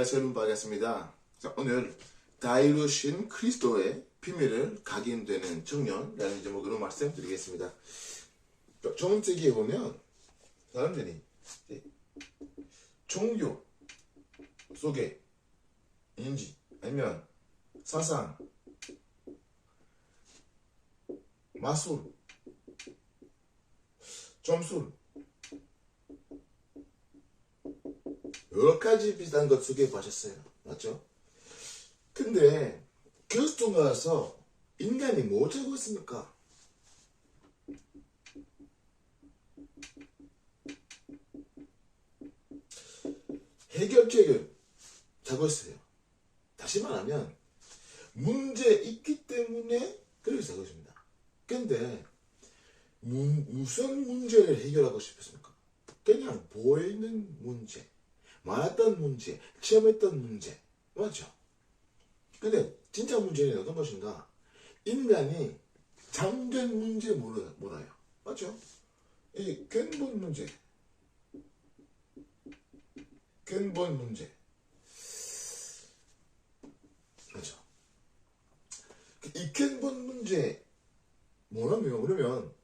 반갑습니다. 자, 오늘 다이루신 그리스도의 비밀을 각인되는 청년이라는 제목으로 말씀드리겠습니다. 자, 정세기에 보면 사람들이 종교 속에 인지 아니면 사상 마술 점술 여러 가지 비슷한 것 빠졌어요. 맞죠? 근데 그리스도 가서 인간이 뭐 하고 있습니까? 해결책을 잡고 있어요. 다시 말하면 문제 있기 때문에 그렇게 잡고 있습니다. 근데 문- 무슨 문제를 해결하고 싶습니까? 그냥 보이는 문제. 많았던 문제, 체험했던 문제, 맞죠? 근데 진짜 문제는 어떤 것인가? 인간이 잠든 문제 몰라요. 맞죠? 이 근본 문제. 근본 문제. 맞죠? 이 근본 문제 뭐라면, 그러면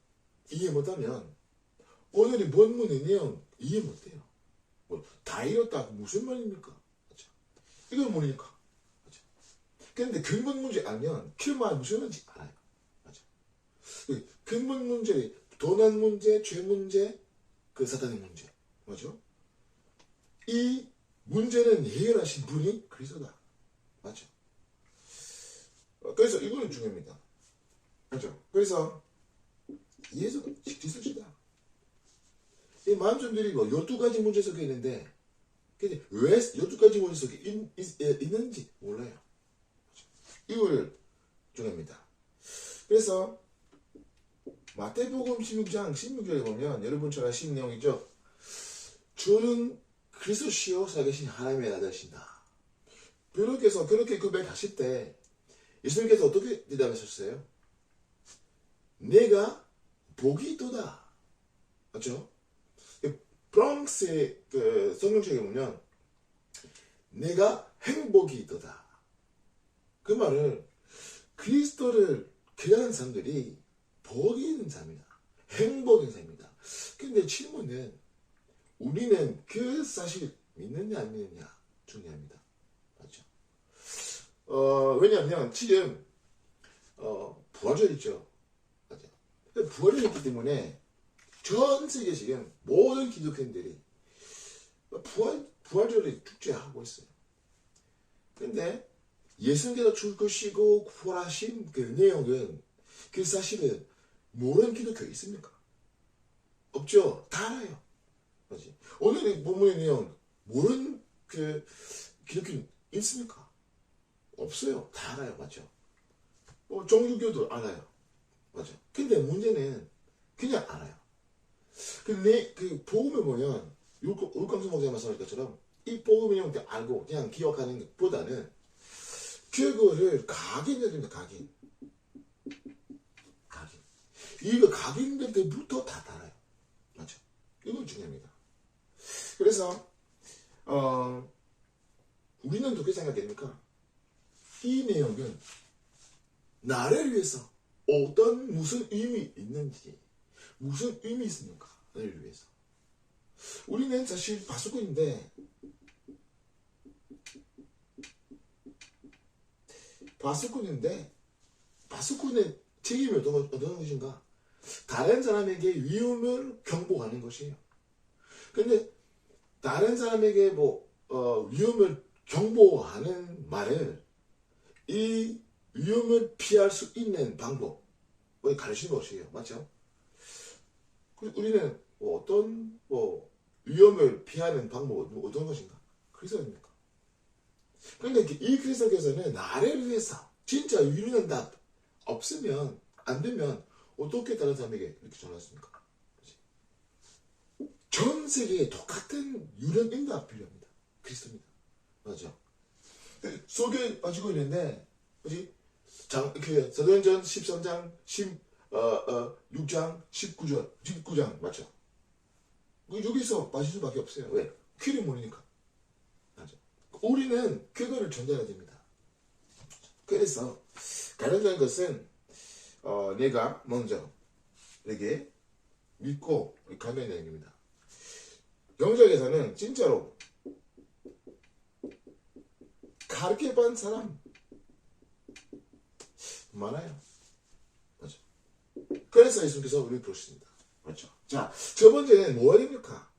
이해 못하면 오늘이 뭔 문제냐 이해 못해요. 뭐, 다 잃었다. 무슨 말입니까? 그렇죠? 이걸 모르니까. 그렇죠? 근데 근본 문제 알면 킬만 무슨 말인지 알아요. 맞죠? 그 근본 문제, 도난 문제, 죄 문제, 그 사탄의 문제. 맞죠? 이 문제는 해결하신 분이 그리스도다. 맞죠? 어, 그래서 이거는 중요합니다. 맞죠? 그래서 예수 그리스도시다. 이 마음좀들이 뭐 12가지 문제 속에 있는데 근데 왜 12가지 문제 속에 있, 있, 는지 몰라요. 이걸 중요합니다. 그래서 마태복음 16장 16절에 보면 여러분 잘 아시는 내용이죠. 주는 그리스도시요 살아계신 하나님의 아들이신다. 베드로께서 그렇게 고백하실 때 예수님께서 어떻게 대답하셨어요? 내가 복이 있도다. 맞죠? 프랑스의 그 성경책에 보면 내가 행복이 있도다. 그 말을 그리스도를 기다리는 사람들이 복이 있는 사람이다. 행복인 사람이다. 근데 질문은 우리는 그 사실 믿느냐 안 믿느냐 중요합니다. 맞죠? 어, 왜냐하면 지금 어, 부활절 있죠. 맞죠? 부활절 있기 때문에 전 세계 지금 모든 기독교인들이 부활, 부활절을 축제하고 있어요. 근데 예수님께서 죽으시고 부활하신 그 내용은 그 사실은 모르는 기독교 있습니까? 없죠. 다 알아요. 맞지? 오늘 본문의 내용 모르는 그 기독교 있습니까? 없어요. 다 알아요. 맞죠? 뭐 종교교도 알아요. 맞죠? 근데 문제는 그냥 알아요. 근데 그 복음을 보면 울강수 목사님 말씀하신 것처럼 이 복음을 그냥 알고 그냥 기억하는 것보다는 그거를 각인해야 됩니다. 각인. 각인. 이거 각인될 때부터 다 달아요. 맞죠? 이건 중요합니다. 그래서 어 우리는 어떻게 생각됩니까? 이 내용은 나를 위해서 어떤 무슨 의미 있는지 무슨 의미 있습니까? 를 위해서. 우리는 사실 바스코인데 바스코인데 바스코의 책임이 어떤, 어떤 것인가? 다른 사람에게 위험을 경보하는 것이에요. 근데 다른 사람에게 뭐 어, 위험을 경보하는 말을 이 위험을 피할 수 있는 방법을 가르치는 것이에요. 맞죠? 우리는 뭐 어떤 뭐 위험을 피하는 방법은 어떤 것인가? 그리스도입니까? 그런데 이 그리스도께서는 나를 위해서 진짜 유일한 답 없으면 안 되면 어떻게 다른 사람에게 이렇게 전하십니까? 전 세계에 똑같은 유일한 응답 필요합니다. 그리스도입니다. 맞죠? 속에 빠지고 있는데, 뭐지? 장, 그, 사도행전 13장 10, 어, 어, 6장 19절, 19장, 맞죠? 그 여기서 빠질 수밖에 없어요. 왜? 귀를 모르니까. 맞죠? 우리는 그거를 전달해야 됩니다. 그래서 가능한 것은 어, 내가 먼저 이렇게 믿고 가면 되는 겁니다. 영적에서는 진짜로 가르쳐 받은 사람 많아요. 그래서 예수님께서 우리 부르십니다. 맞죠? 자, 첫 번째는 됩니까?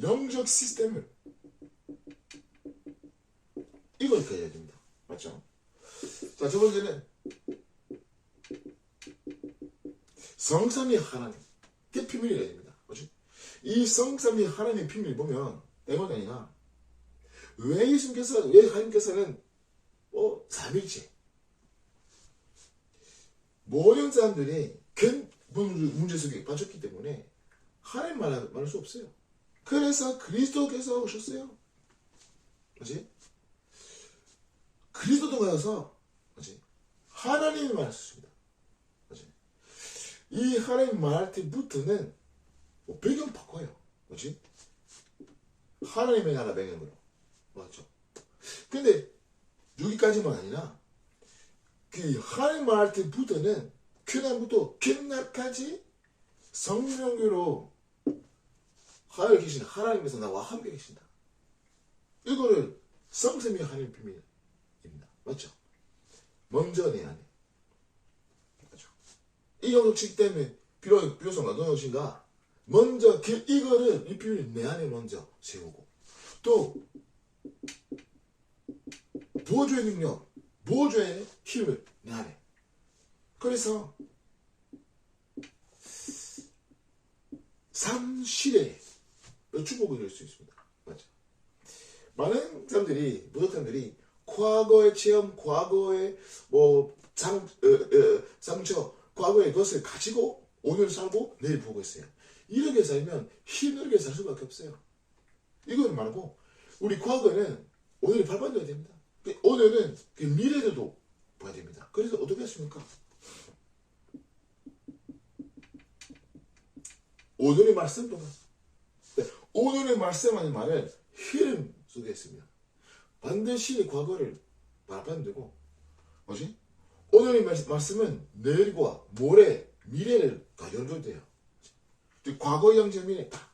영적 시스템을 이걸 가야 됩니다. 맞죠? 자, 첫 번째는 성삼위 하나님. 그게 비밀이라 됩니다. 뭐지? 이 성삼위 하나님의 비밀 보면 때문에니까 왜 예수님께서 왜 하나님께서는 어 삼일째 모든 사람들이 큰 문제 속에 빠졌기 때문에 하나님 말할, 말할 수 없어요. 그래서 그리스도께서 오셨어요. 뭐지? 그리스도도 가서 뭐지? 하나님이 있습니다. 뭐지? 이 하나님 말할 때부터는 뭐 배경 바꿔요. 뭐지? 하나님의 나라 배경으로. 맞죠? 근데 여기까지만 아니라 그 말할 때부터는 그날부터 끝날까지 성령으로 하나님 계신 하나님께서 나와 함께 계신다. 이거를 성삼위 하나님 비밀입니다. 맞죠? 먼저 내 안에. 맞죠? 이 영역식 때문에 비록 비로소 노동역신가 먼저 그 이거를 이 비밀을 내 안에 먼저 세우고 또 보조의 능력, 보조의 힘을 내 안에. 그래서 삼실의 축복을 이룰 수 있습니다. 맞죠? 많은 사람들이, 모든 사람들이 과거의 체험, 과거의 뭐 상, 어, 어, 상처, 과거의 것을 가지고 오늘 살고 내일 보고 있어요. 이렇게 살면 힘들게 살 수밖에 없어요. 이건 말고 우리 과거는 오늘이 발판돼야 됩니다. 오늘은 그 미래도 봐야 됩니다. 그래서 어떻게 했습니까? 오늘의 말씀 동안 네, 오늘의 말씀하는 말을 흐름 속에 있습니다. 반드시 과거를 발판되고 뭐지? 오늘의 말- 말씀은 내일과 모레 미래를 다 연결돼요. 과거 영적 미래 다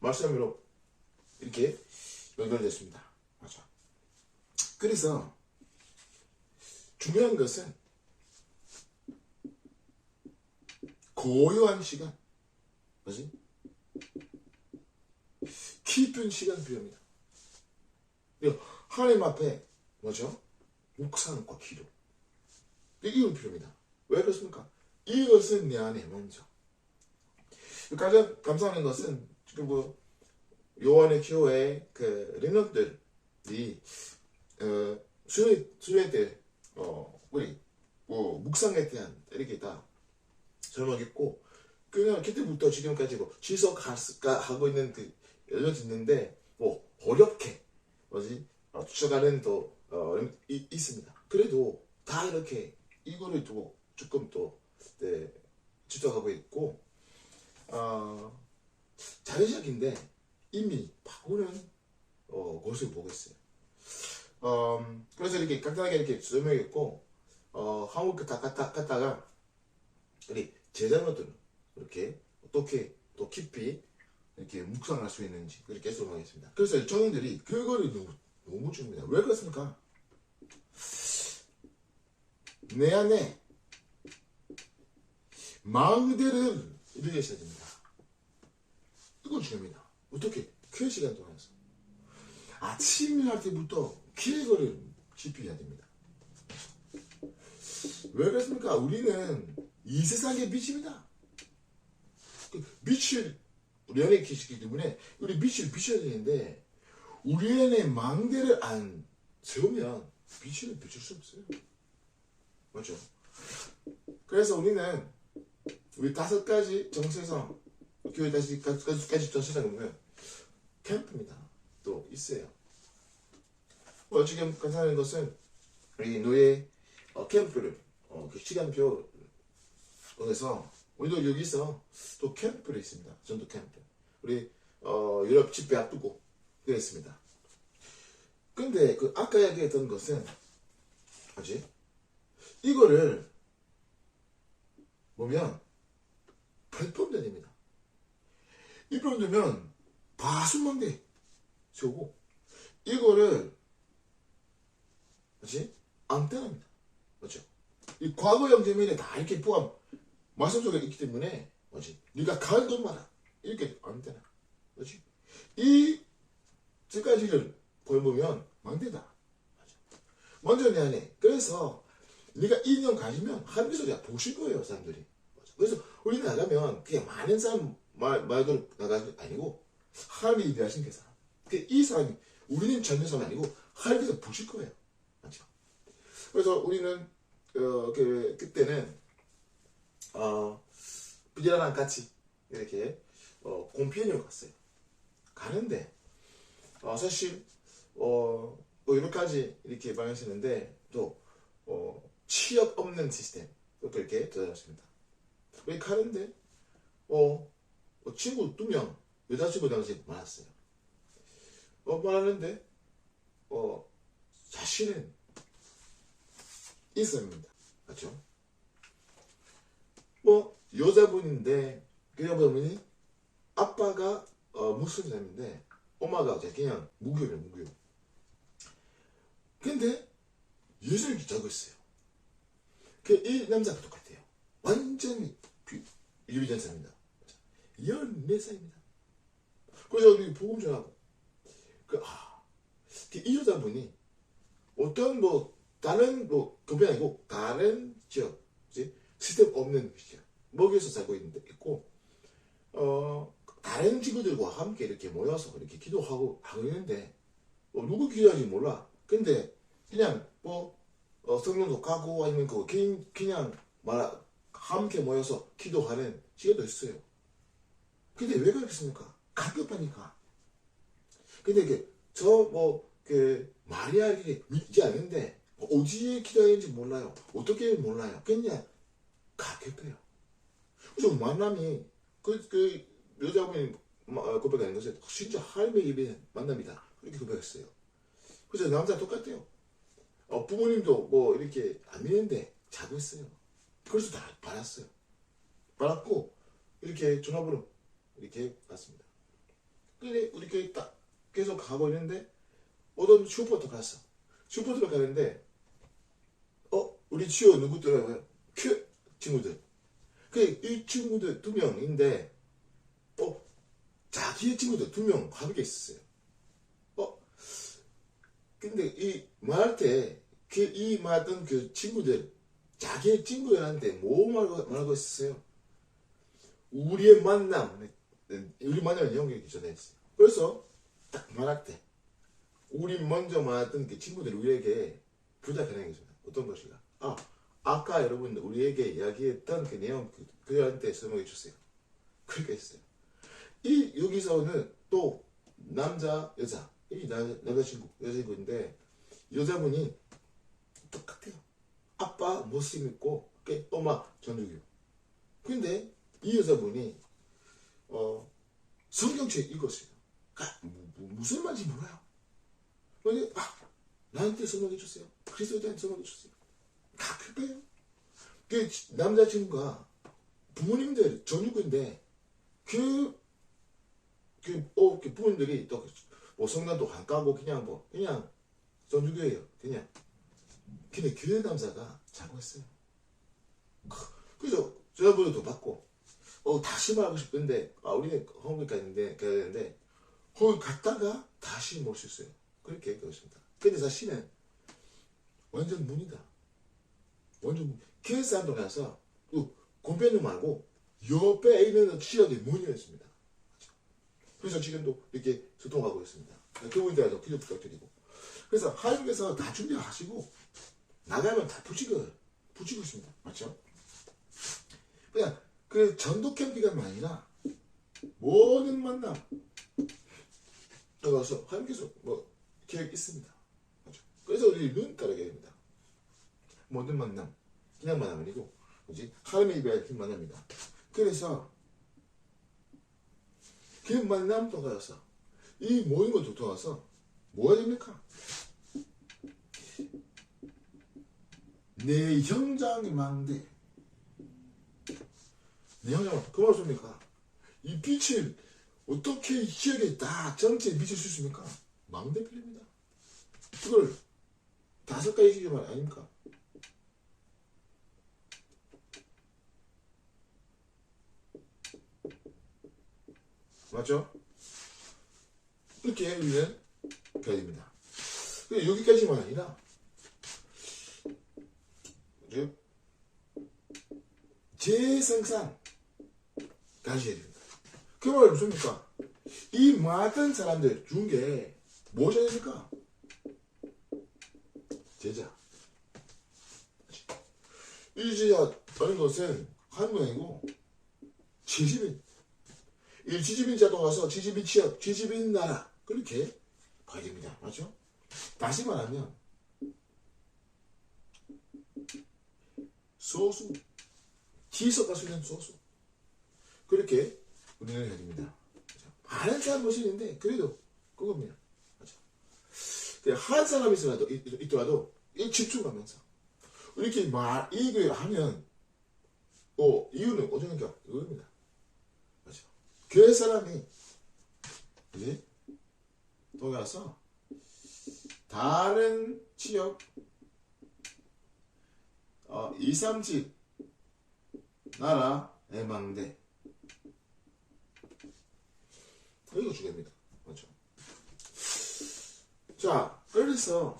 말씀으로 이렇게 연결됐습니다. 그래서 중요한 것은 고요한 시간, 뭐지? 깊은 시간 필요합니다. 하나님 앞에 뭐죠? 묵상과 기도. 이건 필요합니다. 왜 그렇습니까? 이것은 내 안에 먼저. 가장 감사하는 것은 지금 뭐 요한의 교회 그 랩런들이 어, 수요일 수요일 때 어 우리 뭐 묵상에 대한 이렇게 다 설명했고 그냥 그때부터 지금까지 뭐 지속하고 있는 그 있는데 뭐 어렵게 뭐지 어, 쫓아가는 또 어, 이- 있습니다. 그래도 다 이렇게 이거를 두고 조금 또 네, 지도하고 있고 어, 잘의 시작인데 이미 바꾸는 어, 것을 보고 있어요. 음, 그래서 이렇게 간단하게 이렇게 설명했고 어, 한국 다 갔다 갔다가 우리 제자녀들 이렇게 어떻게 또 깊이 이렇게 묵상할 수 있는지 그렇게 설명하겠습니다. 그래서 청년들이 그거를 너무 너무 중요합니다. 왜 그렇습니까? 내 안에 마음대를 이루게 하셔야 됩니다. 이건 중요합니다. 어떻게? 그 시간 동안에서. 아침 일할 때부터 기획을 집중해야 됩니다. 왜 그렇습니까? 우리는 이 세상의 빛입니다. 그 빛을 우리 안에 계시기 때문에 우리 빛을 비춰야 되는데 우리 안에 망대를 안 세우면 빛을 비출 수 없어요. 맞죠? 그래서 우리는 우리 다섯 가지 정체성 교회 다시 까지 정체성을 보면 캠프입니다. 또 있어요. 뭐 지금 간단한 것은 우리 노예 어, 캠프를 어, 그 시간표 에서 우리도 여기서 또 캠프를 있습니다. 전도 캠프. 우리 어, 유럽 집회 앞두고 그랬습니다. 근데 그 아까 이야기했던 것은 뭐지? 이거를 보면 8번 됩니다. 이번 되면 바수만 돼. 세우고 이거를 뭐지? 안테나입니다. 맞죠? 이 과거 영재면에 다 이렇게 포함 말씀 속에 있기 때문에 뭐지? 네가 가을 돈 마라 이렇게 안테나. 뭐지? 이두 가지를 보면 망대다. 맞죠? 먼저 내 안에 그래서 네가 이 인형 가지면 하늘에서 그냥 보실 거예요 사람들이. 맞죠? 그래서 우리 나가면 그냥 많은 사람 말 말도 나가는 게 아니고 하나님이 일하신 게 사람. 그 이 사람이 우리는 전혀 사람 아니고 하나님께서 보실 거예요. 그래서 우리는 어, 그 그때는 어 비디랑 같이 이렇게 어, 공편을 갔어요. 가는데 어, 사실 어, 뭐 여러 가지 이렇게 말하시는데 또 어, 취업 없는 시스템 그렇게 들어갔습니다. 왜 가는데 어, 어, 친구 두 명 여자친구 당시 많았어요. 어, 말하는데 어, 자신은 있습니다. 맞죠? 뭐 여자분인데 그 여자분이 아빠가 어, 무슨 사람인데 엄마가 그냥 무교를 무교. 근데 예술을 자고 있어요. 그 이 남자가 똑같아요. 완전히 유리전 사입니다 14살입니다. 그래서 우리 보금 전하고 그, 아, 그이 여자분이 어떤 뭐 다른 뭐 그게 아니고 다른 지역? 시스템 없는 지역, 먹여서 살고 있는데 있고 어 다른 친구들과 함께 이렇게 모여서 이렇게 기도하고 하고 있는데 뭐 누구 기도하는지 몰라. 근데 그냥 뭐 어, 성령도 가고 아니면 그 그냥, 말 함께 모여서 기도하는 시간도 있어요. 근데 왜 그렇겠습니까? 가급하니까. 근데 이게 저뭐그 마리아에게 믿지 않는데 어디에 기도했는지 몰라요. 어떻게 몰라요. 그냥 가격해요. 그래서 만남이 그, 그 여자분이 마- 고백하는 것은 진짜 하나님의 입에 만납니다. 그렇게 고백했어요. 그래서 남자 똑같아요. 어, 부모님도 뭐 이렇게 안 믿는데 자고 있어요. 그래서 다 받았어요. 받았고 이렇게 전화번호 이렇게 받습니다. 근데 이렇게 딱 계속 가고 있는데 어떤 슈퍼도 갔어. 슈퍼도 가는데 어 우리 치오 누구 들어요? 큐 친구들. 그 이 친구들 두 명인데 어 자기의 친구들 두 명 가볍게 있었어요. 어 근데 이 말할 때그이 말했던 그 친구들 자기의 친구들한테 뭐 말하고, 말하고 있었어요? 우리의 만남 우리 만남을 연결하기 전에 했어요. 그래서 딱 말할 때 우리 먼저 말했던 그 친구들이 우리에게 부탁하는 것입니다. 어떤 것인가? 아, 아까 여러분 우리에게 이야기했던 그 내용 그, 그들한테 설명해 주세요. 그렇게 했어요. 이 여기서는 또 남자 여자 이 나, 남자친구 여자친구인데 여자분이 똑같아요. 아빠 모습 있고 그 엄마 전주교. 근데 이 여자분이 어 성경책 읽었어요. 뭐, 무슨 말인지 몰라요. 근데 아 나한테 설명해 주세요. 그리스도한테 설명해 주세요. 다 그거예요. 그 남자친구가 부모님들 전유구인데 그, 그, 어, 그 부모님들이 또, 뭐 성당도 안 가고 그냥 뭐, 그냥 전유교예요. 그냥. 근데 교회 남자가 자고 있어요. 그래서 전화번호도 받고, 어, 다시 말하고 싶은데, 아, 우리는 홍콩까지 있는데, 가야 되는데, 거기 갔다가 다시 몰수 있어요. 그렇게 그렇습니다. 근데 사실은 완전 문이다. 교회 사람도 가서 또 공변을 말고 옆에 있는 지역의 문이었습니다. 그래서 지금도 이렇게 소통하고 있습니다. 그분들도 기도 부탁드리고. 그래서 하나님께서 다 준비하시고 나가면 다 붙이고 붙이고 있습니다. 맞죠? 그냥 그 전도 캠 기간만 아니라 모든 만남 들어가서 하나님께서 뭐 계획 있습니다. 그래서 우리 눈 따르게 됩니다. 모든 만남 그냥 만남 아니고 뭐지 하나님의 힌 만남입니다. 그래서 그 만남 통해서 이 모인 것을 통해서 뭐가 됩니까? 내 형장이 망대. 내 형장, 그 말씀입니까? 이 빛을 어떻게 지역에 다 전체에 비칠 수 있습니까? 망대 필입니다. 그걸 다섯 가지 시기 말 아닙니까? 맞죠? 이렇게 우리는 가야 됩니다. 여기까지만 아니라, 그죠? 재생산 가셔야 됩니다. 그 말은 무슨입니까? 이 많은 사람들 중에 무엇이 됩니까? 제자. 이 제자라는 것은 한국이 아니고 지집인. 이 지집인 자도 가서 지집인 지역, 지집인 나라 그렇게 됩니다. 맞죠? 다시 말하면 소수 지속할 수 있는 소수 그렇게 운행을 해야 됩니다. 그죠? 많은 사람 모시는데 그래도 그겁니다. 그냥 한 사람이 있어도 있- 있더라도 이 집중하면서 이렇게 말 이걸 하면 어 이유는 어쩌니까 이겁니다. 교회 사람이 이제 돌아가서 다른 지역 어, 2, 3집 나라 애망대 이거 중요합니다. 맞죠? 자, 그래서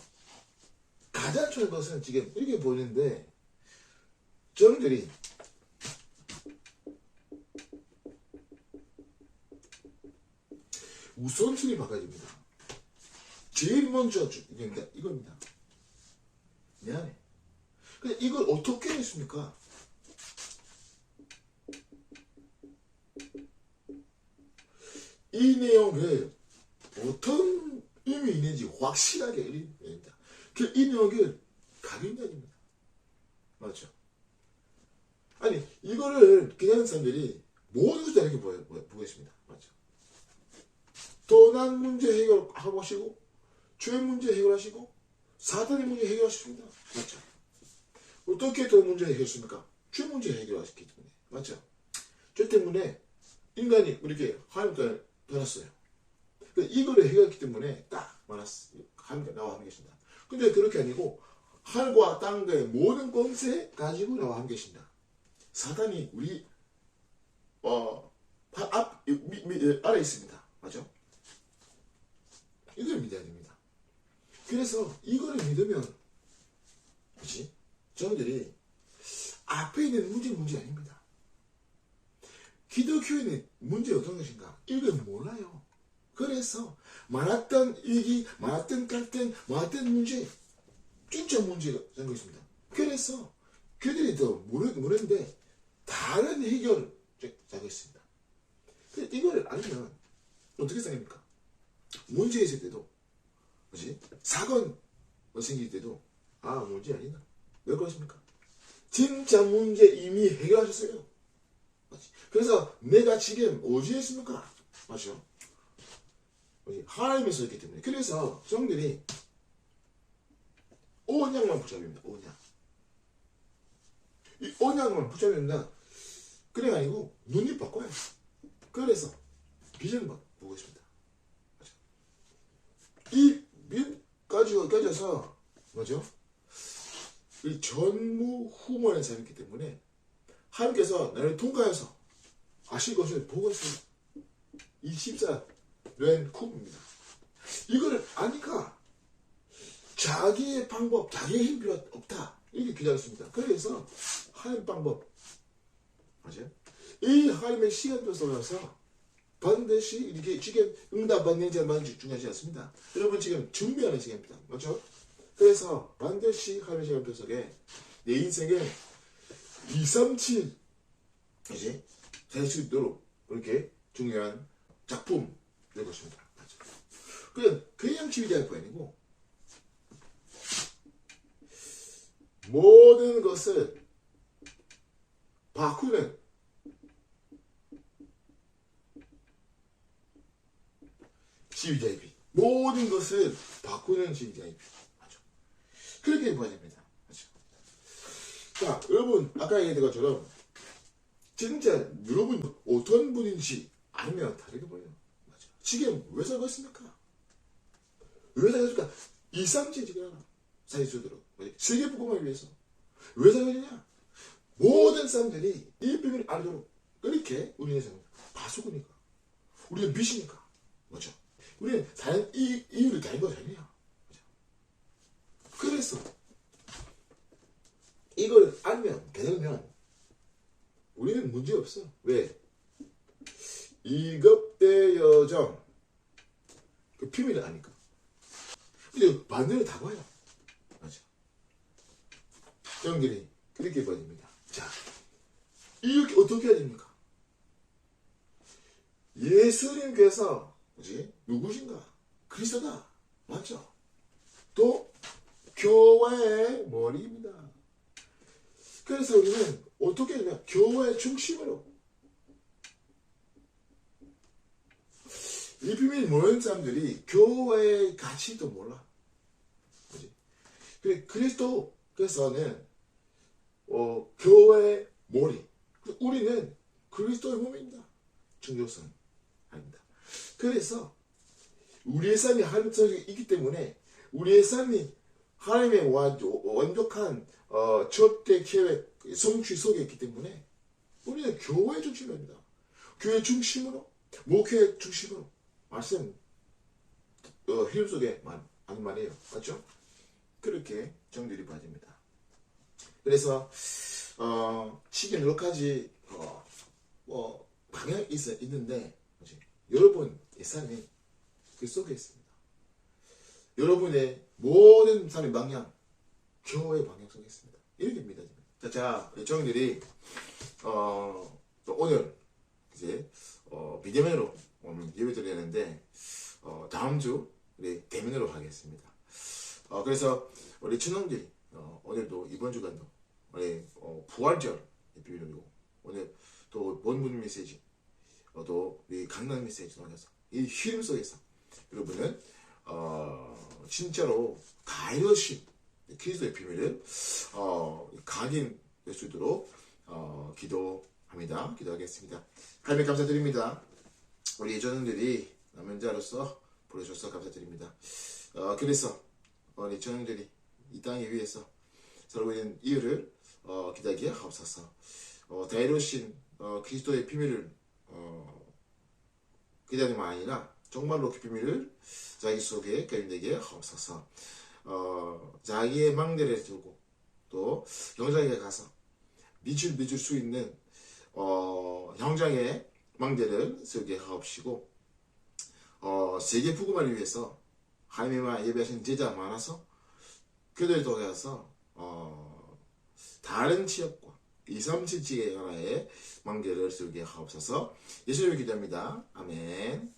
가장 중요한 것은 지금 이렇게 보이는데 정들이 우선순위 바꿔야 됩니다. 제일 먼저 주- 이겁니다. 이겁니다. 미안해. 근데 이걸 어떻게 했습니까? 이 내용을 어떤 의미 있는지 확실하게 읽습니다. 그이 내용을 가격해야 됩니다. 맞죠? 아니 이거를 그냥 사람들이 모든 것을 이렇게 보겠습니다. 도난 문제 해결하고 하시고 죄 문제 해결하시고 사단의 문제 해결하십니다. 맞죠? 어떻게 돈 문제 해결했습니까? 죄 문제 해결하셨기 때문에 맞죠? 죄 때문에 인간이 이렇게 하나님께 떠났어요. 그 이거를 해결했기 때문에 딱 많았어. 하나님 나와 함께 계신다. 근데 그렇게 아니고 하늘과 땅의 모든 권세 가지고 나와 함께 계신다. 사단이 우리 어, 바- 앞, 미, 미, 아래 있습니다. 맞죠? 이걸 믿어야 됩니다. 그래서 이거를 믿으면, 그치? 저들이 앞에 있는 문제 문제 아닙니다. 기독교인의 문제 어떤 것인가? 이걸 몰라요. 그래서 많았던 위기, 많았던 갈등, 많았던 문제, 진짜 문제가 생겨 있습니다. 그래서 그들이 더 모르, 모르는데 다른 해결을 자고 있습니다. 이걸 알면 어떻게 생각합니까? 문제 있을 때도, 뭐지? 사건 뭐 생길 때도, 아, 문제 아니다. 왜 그러십니까? 진짜 문제 이미 해결하셨어요. 맞지? 그래서 내가 지금 어디에 있습니까? 맞죠? 하나님에서 있기 때문에. 그래서 성들이 언약만 붙잡습니다. 언약. 이 언약만 붙잡는다. 그래 아니고 눈이 바꿔요. 그래서 비전을 바- 보고 있습니다. 이 빛까지 깨져서 뭐죠? 이 전무후무한 사람이기 때문에 하나님께서 나를 통과해서 아실 것을 보고 있습니다. 이 십사 렌 쿱입니다. 이거를 아니까 자기의 방법, 자기의 힘 필요 없다. 이렇게 기다렸습니다. 그래서 하나님 방법, 맞아요? 이 하나님의 시간표 속에서 반드시 이렇게 지금 응답받는 자만 중요하지 않습니다. 여러분 지금 준비하는 시간입니다. 맞죠? 그래서 반드시 하나님의 시간표 속에 내 인생에 2, 3, 7 이제 살수 있도록 그렇게 중요한 작품 될 것입니다. 맞죠? 그냥 그냥 지휘할 거 아니고 모든 것을 바꾸는 CVJP. 모든 것을 바꾸는 CVJP. 맞죠? 그렇게 봐야 됩니다. 맞죠? 자, 여러분, 아까 얘기했던 것처럼, 진짜 여러분 어떤 분인지 알면 다르게 보여요. 맞죠? 지금 왜 살고 있습니까? 왜 살고 있습니까? 이상지지가 사회수도록 세계 복음을 위해서 왜 살고 있느냐? 모든 사람들이 이 비밀을 알도록 그렇게 우리는 생각합니다. 바수구니까. 우리는 빛이니까. 맞죠? 우리는 자연, 이, 이유를 거 아니야. 맞죠? 그래서, 이걸 알면, 깨달으면, 우리는 문제 없어. 왜? 이급대 여정, 그 비밀을 아니까. 근데 반대로 다 봐요. 맞죠? 형들이 그렇게 됩니다. 자, 이렇게 어떻게 해야 됩니까? 예수님께서 뭐지? 누구신가? 그리스도다. 맞죠? 또 교회의 머리입니다. 그래서 우리는 어떻게 되냐? 교회의 중심으로 이 비밀 모르는 사람들이 교회의 가치도 몰라. 그지? 그래, 그리스도께서는 어, 교회의 머리. 우리는 그리스도의 몸입니다. 중요성 아닙니다. 그래서 우리의 삶이 하나님 속에 있기 때문에 우리의 삶이 하나님의 완- 완벽한 어, 절대 계획 성취 속에 있기 때문에 우리는 교회 중심입니다. 교회 중심으로 목회 중심으로 말씀 어, 흐름 속에 만, 아는 말이에요. 맞죠? 그렇게 정들이 빠집니다. 그래서 어, 지금 여러 가지 어, 뭐 방향이 있어 있는데? 여러분 의 삶이 그 속에 있습니다. 여러분의 모든 삶의 방향 교회의 방향 속에 있습니다. 이렇게 믿어집니다. 자, 자 우리 정들이 어, 또 오늘 이제 어, 비대면으로 오늘 예배 드리는데 어, 다음 주 우리 대면으로 하겠습니다. 어, 그래서 우리 친형들이 어, 오늘도 이번 주간도 우리 어, 부활절 비밀이고 오늘 또 본문 메시지 어, 또 우리 강남 메시지 통해서 이 흐름 속에서 여러분은 어, 진짜로 가이러신 그리스도의 비밀을 어, 각인될 수 있도록 어, 기도합니다. 기도하겠습니다. 하나님 감사드립니다. 우리 예전들이 남은 자로서 부르셔서 감사드립니다. 어, 그래서 우리 전들이 이 땅에 위해서 있는 이유를 어, 기다리게 하옵소서. 어, 다이로신 어, 그리스도의 비밀을 어, 기다리만 아니라 정말로 그 비밀을 자기 속에 깨닫게 하옵소서. 어, 자기의 망대를 두고 또 영장에 가서 믿을 믿을 수 있는 어, 형장의 망대를 세우게 하옵시고 어, 세계 복음화를 위해서 하나님과 예배하신 제자 많아서 그들 통해서 어, 다른 지역 과 2, 3, 7지의 나라의 망대를 세우게 하옵소서 예수님을 기도합니다. 아멘